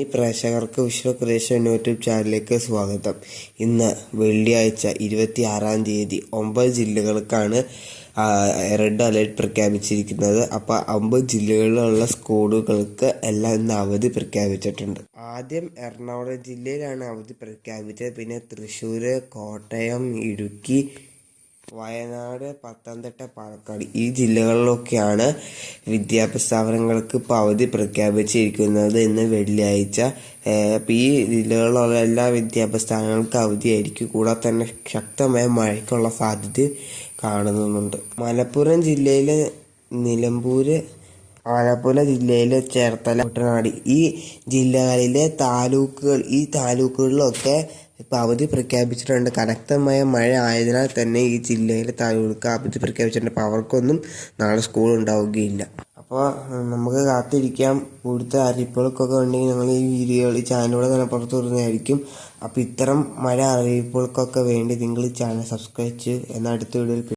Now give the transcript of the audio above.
ഈ പ്രേക്ഷകർക്ക് വിശ്വക്രിയേഷൻ യൂട്യൂബ് ചാനലിലേക്ക് സ്വാഗതം. ഇന്ന് വെള്ളിയാഴ്ച ഇരുപത്തി ആറാം തീയതി ഒമ്പത് ജില്ലകൾക്കാണ് റെഡ് അലേർട്ട് പ്രഖ്യാപിച്ചിരിക്കുന്നത്. അപ്പോൾ അമ്പത് ജില്ലകളിലുള്ള സ്കൂളുകൾക്ക് എല്ലാം ഇന്ന് അവധി പ്രഖ്യാപിച്ചിട്ടുണ്ട്. ആദ്യം എറണാകുളം ജില്ലയിലാണ് അവധി പ്രഖ്യാപിച്ചത്. പിന്നെ തൃശ്ശൂർ കോട്ടയം ഇടുക്കി വയനാട് പത്തനംതിട്ട പാലക്കാട് ഈ ജില്ലകളിലൊക്കെയാണ് വിദ്യാഭ്യാസ സ്ഥാപനങ്ങൾക്ക് ഇപ്പോൾ അവധി പ്രഖ്യാപിച്ചിരിക്കുന്നത് ഇന്ന് വെള്ളിയാഴ്ച. ഈ ജില്ലകളിലുള്ള എല്ലാ വിദ്യാഭ്യാസ സ്ഥാപനങ്ങൾക്കും അവധിയായിരിക്കും. കൂടാതെ തന്നെ ശക്തമായ മഴയ്ക്കുള്ള സാധ്യത കാണുന്നുണ്ട്. മലപ്പുറം ജില്ലയിലെ നിലമ്പൂര് ആലപ്പുഴ ജില്ലയിലെ ചേർത്തല കുട്ടനാട്. ഈ ജില്ലകളിലെ താലൂക്കുകൾ ഈ താലൂക്കുകളിലൊക്കെ ഇപ്പോൾ അവധി പ്രഖ്യാപിച്ചിട്ടുണ്ട്. കനക്തമായ മഴ ആയതിനാൽ തന്നെ ഈ ജില്ലയിലെ താലൂക്ക് അവധി പ്രഖ്യാപിച്ചിട്ടുണ്ട്. അപ്പോൾ അവർക്കൊന്നും നാളെ സ്കൂൾ ഉണ്ടാവുകയില്ല. അപ്പോൾ നമുക്ക് കാത്തിരിക്കാം. കൂടുതൽ അറിയിപ്പുകൾക്കൊക്കെ ഉണ്ടെങ്കിൽ ഞങ്ങൾ ഈ വീഡിയോ ഈ ചാനലിലൂടെ തന്നെ പുറത്തു വരുന്നതായിരിക്കും അപ്പോൾ ഇത്തരം മഴ അറിയിപ്പുകൾക്കൊക്കെ വേണ്ടി നിങ്ങൾ ഈ ചാനൽ സബ്സ്ക്രൈബ് ചെയ്ത് എന്നാൽ അടുത്ത വീഡിയോയിൽ